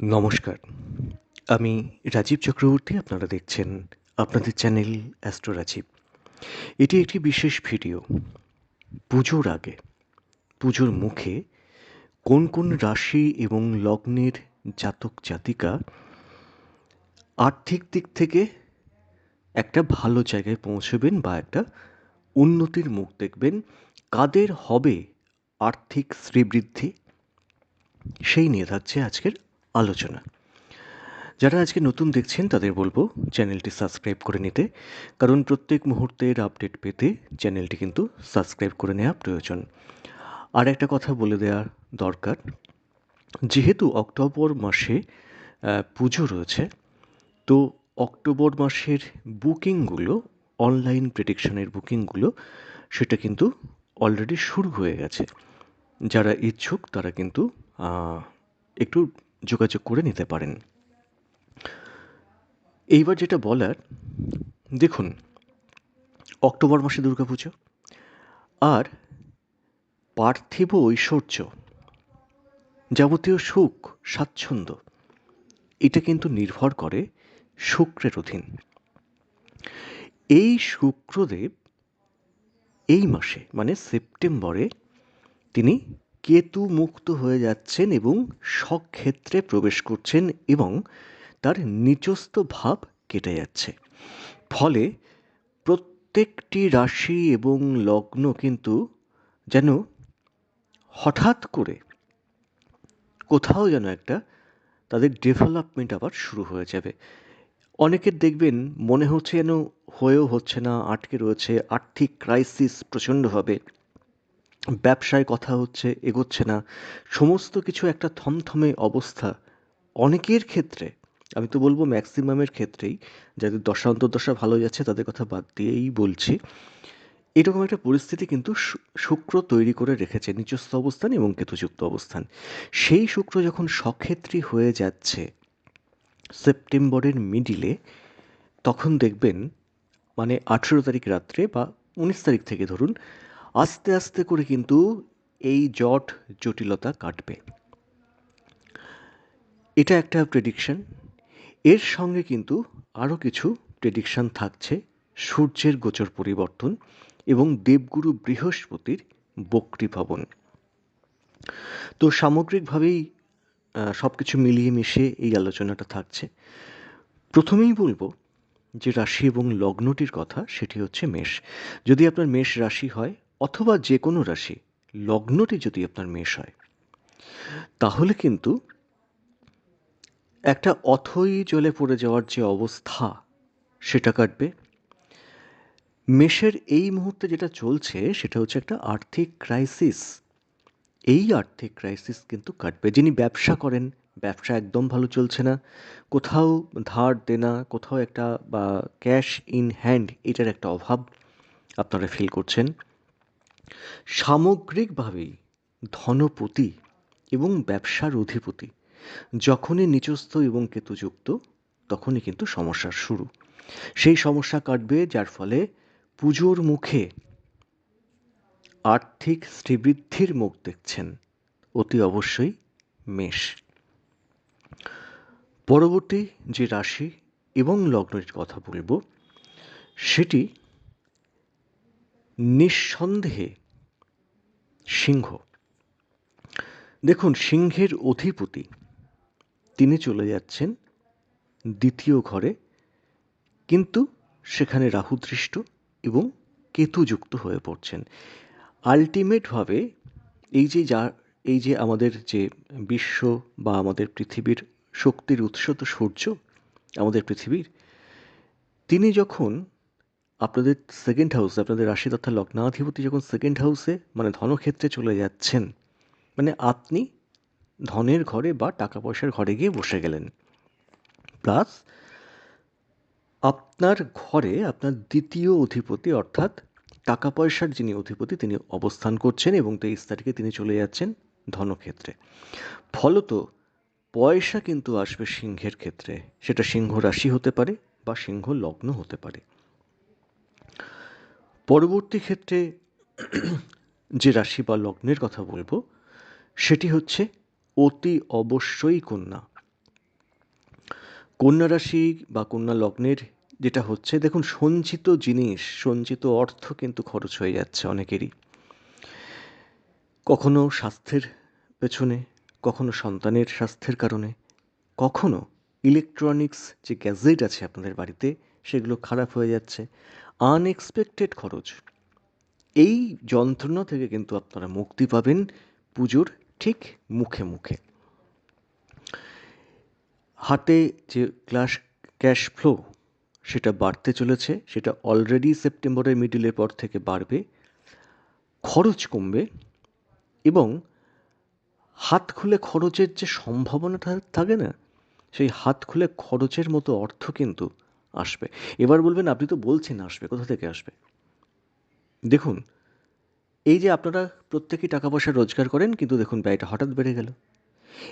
নমস্কার। আমি রাজীব চক্রবর্তী, আপনারা দেখছেন আপনাদের চ্যানেল অ্যাস্ট্রো রাজীব। এটি একটি বিশেষ ভিডিও। পুজোর আগে, পুজোর মুখে কোন কোন রাশি এবং লগ্নের জাতক জাতিকা আর্থিক দিক থেকে একটা ভালো জায়গায় পৌঁছবেন বা একটা উন্নতির মুখ দেখবেন, কাদের হবে আর্থিক শ্রীবৃদ্ধি, সেই নিয়ে থাকছে আজকের আলোচনা। যারা আজকে নতুন দেখছেন, তাদের বলব চ্যানেলটি সাবস্ক্রাইব করে নিতে, কারণ প্রত্যেক মুহূর্তের আপডেট পেতে চ্যানেলটি কিন্তু সাবস্ক্রাইব করে নেওয়া প্রয়োজন। আর একটা কথা বলে দেওয়া দরকার, যেহেতু অক্টোবর মাসে পুজো রয়েছে, তো অক্টোবর মাসের বুকিংগুলো, অনলাইন প্রেডিকশনের বুকিংগুলো, সেটা কিন্তু অলরেডি শুরু হয়ে গেছে। যারা ইচ্ছুক, তারা কিন্তু একটু যোগাযোগ করে নিতে পারেন। এইবার যেটা বলার, দেখুন, অক্টোবর মাসে দুর্গাপুজো আর পার্থিব ঐশ্বর্য, যাবতীয় সুখ, স্বাচ্ছন্দ্য, এটা কিন্তু নির্ভর করে শুক্রের অধীন। এই শুক্রদেব এই মাসে মানে সেপ্টেম্বরে তিনি কেতু মুক্ত হয়ে যাচ্ছেন এবং স্বক্ষেত্রে প্রবেশ করছেন এবং তার নিচস্থ ভাব কেটে যাচ্ছে। ফলে প্রত্যেকটি রাশি এবং লগ্ন কিন্তু যেন হঠাৎ করে কোথাও যেন একটা তাদের ডেভেলপমেন্ট আবার শুরু হয়ে যাবে। অনেকের দেখবেন মনে হচ্ছে যেন হয়েও হচ্ছে না, আটকে রয়েছে, আর্থিক ক্রাইসিস প্রচণ্ডভাবে ব্যবসায় কথা হচ্ছে, এগোচ্ছে না। সমস্ত কিছু একটা থমথমে অবস্থা। অনেকের ক্ষেত্রে, আমি তো বলব ম্যাক্সিমামের ক্ষেত্রেই, যাদের দশা অন্তর্দশা ভালো যাচ্ছে তাদের কথা বাদ দিয়েই বলছি। এরকম একটা পরিস্থিতি কিন্তু শুক্র তৈরি করে রেখেছে নিচস্থ অবস্থান এবং কেতুযুক্ত অবস্থান। সেই শুক্র যখন সক্ষেত্রী হয়ে যাচ্ছে সেপ্টেম্বরের মিডিলে, তখন দেখবেন মানে আঠেরো তারিখ রাত্রে বা উনিশ তারিখ থেকে ধরুন আস্তে আস্তে করে কিন্তু এই জট জটিলতা কাটবে। এটা একটা প্রেডিকশন এর সঙ্গে কিন্তু আরও কিছু প্রেডিকশন থাকছে। সূর্যের গোচর পরিবর্তন এবং দেবগুরু বৃহস্পতির বক্রি ভবন। তো সামগ্রিকভাবেই সব কিছু মিলিয়ে মিশে এই আলোচনাটা থাকছে। প্রথমেই বলব যে রাশি এবং লগ্নটির কথা, সেটি হচ্ছে মেষ। যদি আপনার মেষ রাশি হয় অথবা যে কোনো রাশি, লগ্নটি যদি আপনার মেষ হয়, তাহলে কিন্তু একটা অথই জলে পড়ে যাওয়ার যে অবস্থা, সেটা কাটবে। মেষের এই মুহূর্তে যেটা চলছে, সেটা হচ্ছে একটা আর্থিক ক্রাইসিস এই আর্থিক ক্রাইসিস কিন্তু কাটবে। যিনি ব্যবসা করেন, ব্যবসা একদম ভালো চলছে না। কোথাও ধার দেনা, কোথাও একটা, বা ক্যাশ ইন হ্যান্ড এটার একটা অভাব আপনারা ফিল করছেন। সামগ্রিকভাবেই ধনপতি এবং ব্যবসার অধিপতি। যখনই নিচস্থ এবং কেতুযুক্ত, তখনই কিন্তু সমস্যার শুরু। সেই সমস্যা কাটবে যার ফলে পুজোর মুখে আর্থিক শ্রীবৃদ্ধির মুখ দেখছেন অতি অবশ্যই মেষ। পরবর্তী যে রাশি এবং লগ্নের কথা বলব, সেটি নিঃসন্দেহে সিংহ। দেখুন, সিংহের অধিপতি, তিনি চলে যাচ্ছেন দ্বিতীয় ঘরে, কিন্তু সেখানে রাহুদৃষ্ট এবং কেতুযুক্ত হয়ে পড়ছেন। আলটিমেটভাবে এই যে যা, এই যে আমাদের যে বিশ্ব বা আমাদের পৃথিবীর শক্তির উৎস তো সূর্য, আমাদের পৃথিবীর, তিনি যখন আপনাদের সেকেন্ড হাউসে আপনাদের রাশি তথা লগ্নাধিপতি যখন সেকেন্ড হাউসে মানে ধনক্ষেত্রে চলে যাচ্ছেন মানে আপনি ধনের ঘরে বা টাকা পয়সার ঘরে গিয়ে বসে গেলেন। প্লাস আপনার ঘরে আপনার দ্বিতীয় অধিপতি অর্থাৎ টাকা পয়সার যিনি অধিপতি, তিনি অবস্থান করছেন এবং তেইশ তারিখে তিনি চলে যাচ্ছেন ধনক্ষেত্রে। ফলত, পয়সা কিন্তু আসবে সিংহের ক্ষেত্রে, সেটা সিংহ রাশি হতে পারে বা সিংহ লগ্ন হতে পারে। পরবর্তী ক্ষেত্রে যে রাশি বা লগ্নের কথা বলব, সেটি হচ্ছে অতি অবশ্যই কন্যা। কন্যা রাশি বা কন্যা লগ্নের যেটা হচ্ছে, দেখুন সঞ্চিত জিনিস, সঞ্চিত অর্থ কিন্তু খরচ হয়ে যাচ্ছে অনেকেরই। কখনো স্বাস্থ্যের পেছনে, কখনো সন্তানের স্বাস্থ্যের কারণে, কখনো ইলেকট্রনিক্স যে গ্যাজেট আছে আপনাদের বাড়িতে, সেগুলো খারাপ হয়ে যাচ্ছে। আনএক্সপেক্টেড খরচ। এই যন্ত্রণা থেকে কিন্তু আপনারা মুক্তি পাবেন পুজোর ঠিক মুখে মুখে। হাতে যে ক্লাস ক্যাশ ফ্লো সেটা বাড়তে চলেছে, সেটা অলরেডি সেপ্টেম্বরের মিডিলের পর থেকে বাড়বে। খরচ কমবে এবং হাত খুলে খরচের যে সম্ভাবনাটা থাকে না, সেই হাত খুলে খরচের মতো অর্থ কিন্তু আসবে। এবার বলবেন, আপনি তো বলছেন আসবে, কোথা থেকে আসবে? দেখুন, এই যে আপনারা প্রত্যেকেই টাকা পয়সা রোজগার করেন, কিন্তু দেখুন ব্যয়টা হঠাৎ বেড়ে গেল।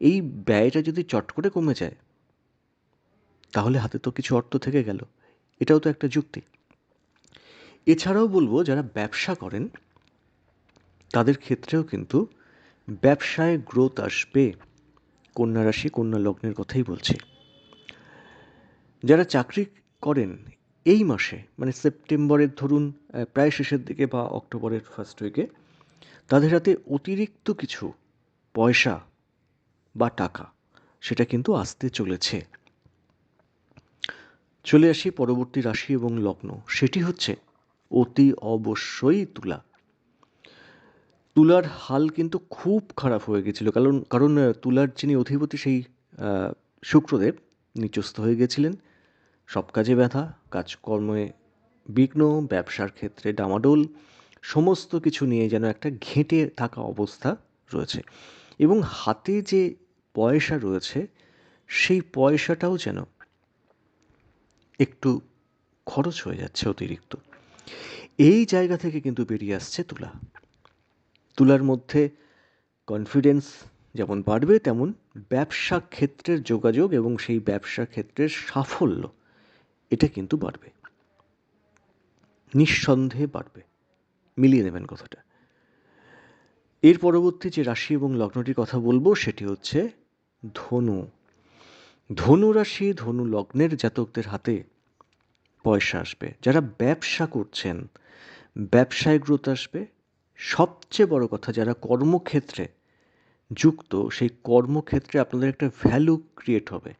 এই ব্যয়টা যদি চট করে কমে যায়, তাহলে হাতে তো কিছু অর্থ থেকে গেল। এটাও তো একটা যুক্তি। এছাড়াও বলব, যারা ব্যবসা করেন, তাদের ক্ষেত্রেও কিন্তু ব্যবসায় গ্রোথ আসবে। কন্যা রাশি, কন্যা লগ্নের কথাই বলছি। যারা চাকরি করেন এই মাসে মানে সেপ্টেম্বরের ধরুন প্রায় শেষের দিকে বা অক্টোবরের ফার্স্ট উইকে তাদের হাতে অতিরিক্ত কিছু পয়সা বা টাকা, সেটা কিন্তু আসতে চলেছে। চলে আসি পরবর্তী রাশি এবং লগ্ন, সেটি হচ্ছে অতি অবশ্যই তুলা। তুলার হাল কিন্তু খুব খারাপ হয়ে গেছিল, কারণ কারণ তুলার যিনি অধিপতি সেই শুক্রদেব নিচস্থ হয়ে গেছিলেন। সব কাজে ব্যথা, কাজকর্মে বিঘ্ন, ব্যবসার ক্ষেত্রে ডামাডোল, সমস্ত কিছু নিয়ে যেন একটা ঘেঁটে থাকা অবস্থা রয়েছে। এবং হাতে যে পয়সা রয়েছে, সেই পয়সাটাও যেন একটু খরচ হয়ে যাচ্ছে অতিরিক্ত। এই জায়গা থেকে কিন্তু বেরিয়ে আসছে তুলা। তুলার মধ্যে কনফিডেন্স যেমন বাড়বে, তেমন ব্যবসা ক্ষেত্রের যোগাযোগ এবং সেই ব্যবসা ক্ষেত্রের সাফল্য এটা কিন্তু বাড়বে। নিঃসন্দেহে বাড়বে। মিলিয়ে নেবেন কথাটা। এর পরবর্তী যে রাশি এবং লগ্নটির কথা বলব, সেটি হচ্ছে ধনু। ধনু রাশি, ধনু লগ্নের জাতকদের হাতে পয়সা আসবে। যারা ব্যবসা করছেন, ব্যবসায় গ্রোথ আসবে। সবচেয়ে বড় কথা, যারা কর্মক্ষেত্রে যুক্ত, সেই কর্মক্ষেত্রে আপনাদের একটা ভ্যালু ক্রিয়েট হবে।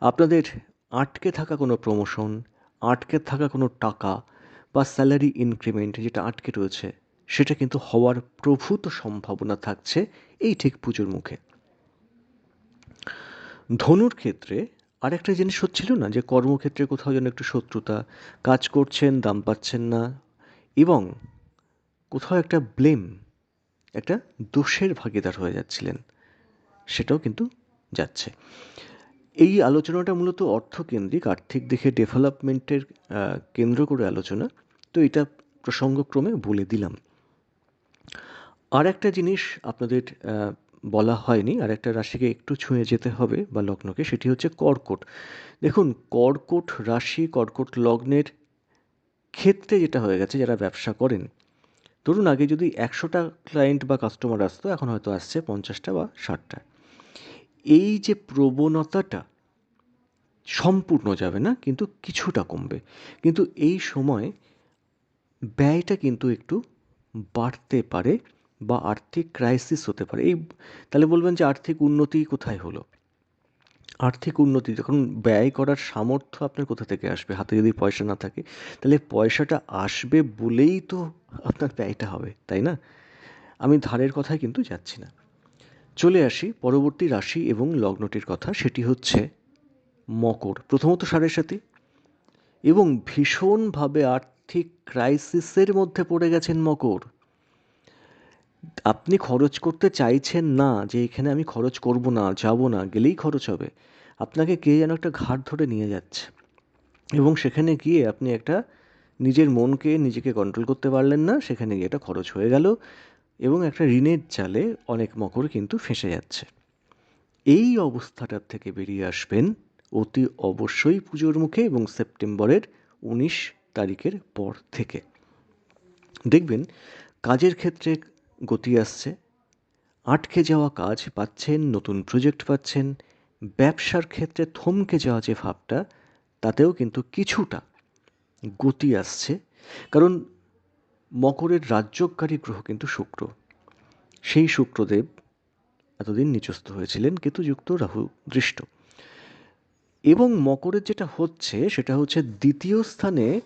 আপনাদের আটকে থাকা কোনো প্রমোশন আটকে থাকা কোনো টাকা বা স্যালারি ইনক্রিমেন্ট যেটা আটকে রয়েছে, সেটা কিন্তু হওয়ার প্রভূত সম্ভাবনা থাকছে এই ঠিক পুজোর মুখে। ধনুর ক্ষেত্রে আরেকটা জিনিস হচ্ছিল না যে কর্মক্ষেত্রে কোথাও যেন একটু শত্রুতা, কাজ করছেন, দাম পাচ্ছেন না এবং কোথাও একটা ব্লেম একটা দোষের ভাগিদার হয়ে যাচ্ছিলেন, সেটাও কিন্তু যাচ্ছে। এই আলোচনাটা মূলত অর্থকেন্দ্রিক, আর্থিক দিকে ডেভেলপমেন্টের কেন্দ্র করে আলোচনা। তো এটা প্রসঙ্গক্রমে বলে দিলাম। আর একটা জিনিস আপনাদের বলা হয়নি আর একটা রাশিকে একটু ছুঁয়ে যেতে হবে বা লগ্নকে, সেটি হচ্ছে কর্কট। দেখুন, কর্কট রাশি, কর্কট লগ্নের ক্ষেত্রে যেটা হয়ে গেছে, যারা ব্যবসা করেন, ধরুন আগে যদি একশোটা ক্লায়েন্ট বা কাস্টমার আসতো, এখন হয়তো আসছে পঞ্চাশটা বা ষাটটা। এই যে প্রবণতাটা সম্পূর্ণ যাবে না, কিন্তু কিছুটা কমবে। কিন্তু এই সময় ব্যয়টা কিন্তু একটু বাড়তে পারে বা আর্থিক ক্রাইসিস হতে পারে। এই তাহলে বলবেন যে আর্থিক উন্নতি কোথায় হলো? আর্থিক উন্নতি যখন ব্যয় করার সামর্থ্য আপনার কোথা থেকে আসবে? হাতে যদি পয়সা না থাকে, তাহলে পয়সাটা আসবে বলেই তো আপনার ব্যয়টা হবে, তাই না? আমি ধারের কথায় কিন্তু যাচ্ছি না। চলে আসি, পরবর্তী রাশি এবং লগ্নটির কথা, সেটি হচ্ছে মকর, প্রথমত সাড়ে সাথে এবং ভীষণভাবে আর্থিক ক্রাইসিসের মধ্যে পড়ে গেছেন মকর। আপনি খরচ করতে চাইছেন না যে এখানে আমি খরচ করব না, যাব না, গেলেই খরচ হবে। আপনাকে কে যেন একটা ঘাট ধরে নিয়ে যাচ্ছে। এবং সেখানে গিয়ে আপনি একটা নিজের মনকে নিজেকে কন্ট্রোল করতে পারলেন না, সেখানে গিয়ে এটা খরচ হয়ে গেল। এবং একটা ঋণের জালে অনেক মকর কিন্তু ফেঁসে যাচ্ছে। এই অবস্থাটার থেকে বেরিয়ে আসবেন অতি অবশ্যই পুজোর মুখে এবং সেপ্টেম্বরের উনিশ তারিখের পর থেকে। দেখবেন কাজের ক্ষেত্রে গতি আসছে, আটকে যাওয়া কাজ পাচ্ছেন, নতুন প্রজেক্ট পাচ্ছেন, ব্যবসার ক্ষেত্রে থমকে যাওয়া যে ভাবটা, তাতেও কিন্তু কিছুটা গতি আসছে। কারণ মকরের রাজ্যকারী গ্রহ কিন্তু শুক্র। সেই শুক্রদেব এতদিন নিচস্থ হয়েছিলেন, কেতুযুক্ত রাহু দৃষ্ট। এবং মকরের যেটা হচ্ছে, সেটা হচ্ছে দ্বিতীয় স্থানে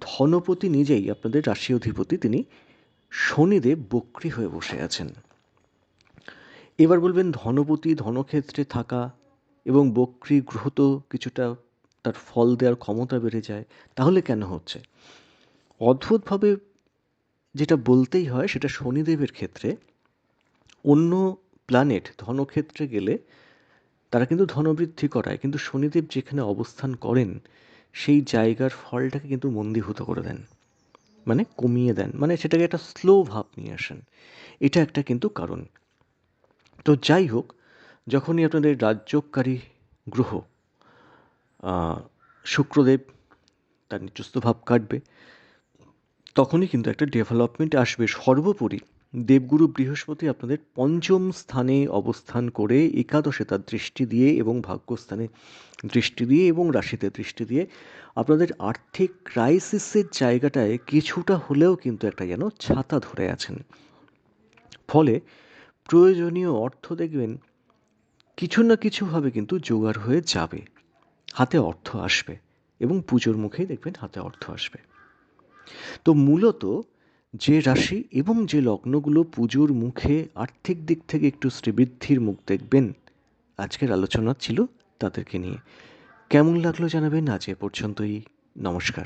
ধনপতি নিজেই, আপনাদের রাশি অধিপতি, তিনি শনিদেব বক্রি হয়ে বসে আছেন। এবার বলবেন ধনপতি ধনক্ষেত্রে থাকা এবং বক্রি গ্রহ তো কিছুটা তার ফল দেওয়ার ক্ষমতা বেড়ে যায়, তাহলে কেন হচ্ছে? অদ্ভুতভাবে যেটা বলতেই হয় সেটা শনিদেবের ক্ষেত্রে, অন্য প্ল্যানেট ধনক্ষেত্রে গেলে তারা কিন্তু ধনবৃদ্ধি করায়, কিন্তু শনিদেব যেখানে অবস্থান করেন, সেই জায়গার ফলটাকে কিন্তু মন্দীভূত করে দেন। মানে কমিয়ে দেন মানে সেটাকে একটা স্লো ভাব নিয়ে আসেন। এটা একটা কিন্তু কারণ। তো যাই হোক, যখনই আপনাদের রাজ্যকারী গ্রহ শুক্রদেব তার নিজস্ব ভাব কাটবে তখনই কিন্তু একটা ডেভেলপমেন্ট আসবে। সর্বোপরি দেবগুরু বৃহস্পতি আপনাদের পঞ্চম স্থানে অবস্থান করে একাদশে তার দৃষ্টি দিয়ে এবং ভাগ্যস্থানে দৃষ্টি দিয়ে এবং রাশিতে দৃষ্টি দিয়ে আপনাদের আর্থিক ক্রাইসিসের জায়গাটায় কিছুটা হলেও কিন্তু একটা যেন ছাতা ধরে আছেন। ফলে প্রয়োজনীয় অর্থ দেখবেন কিছু না কিছুভাবে কিন্তু জোগাড় হয়ে যাবে। হাতে অর্থ আসবে এবং পুজোর মুখেই দেখবেন হাতে অর্থ আসবে। তো মূলত যে রাশি এবং যে লগ্নগুলো পুজোর মুখে আর্থিক দিক থেকে একটু শ্রীবৃদ্ধির মুখ দেখবেন, আজকের আলোচনা ছিল তাদেরকে নিয়ে। কেমন লাগল জানাবেন? আজ এ পর্যন্তই। নমস্কার।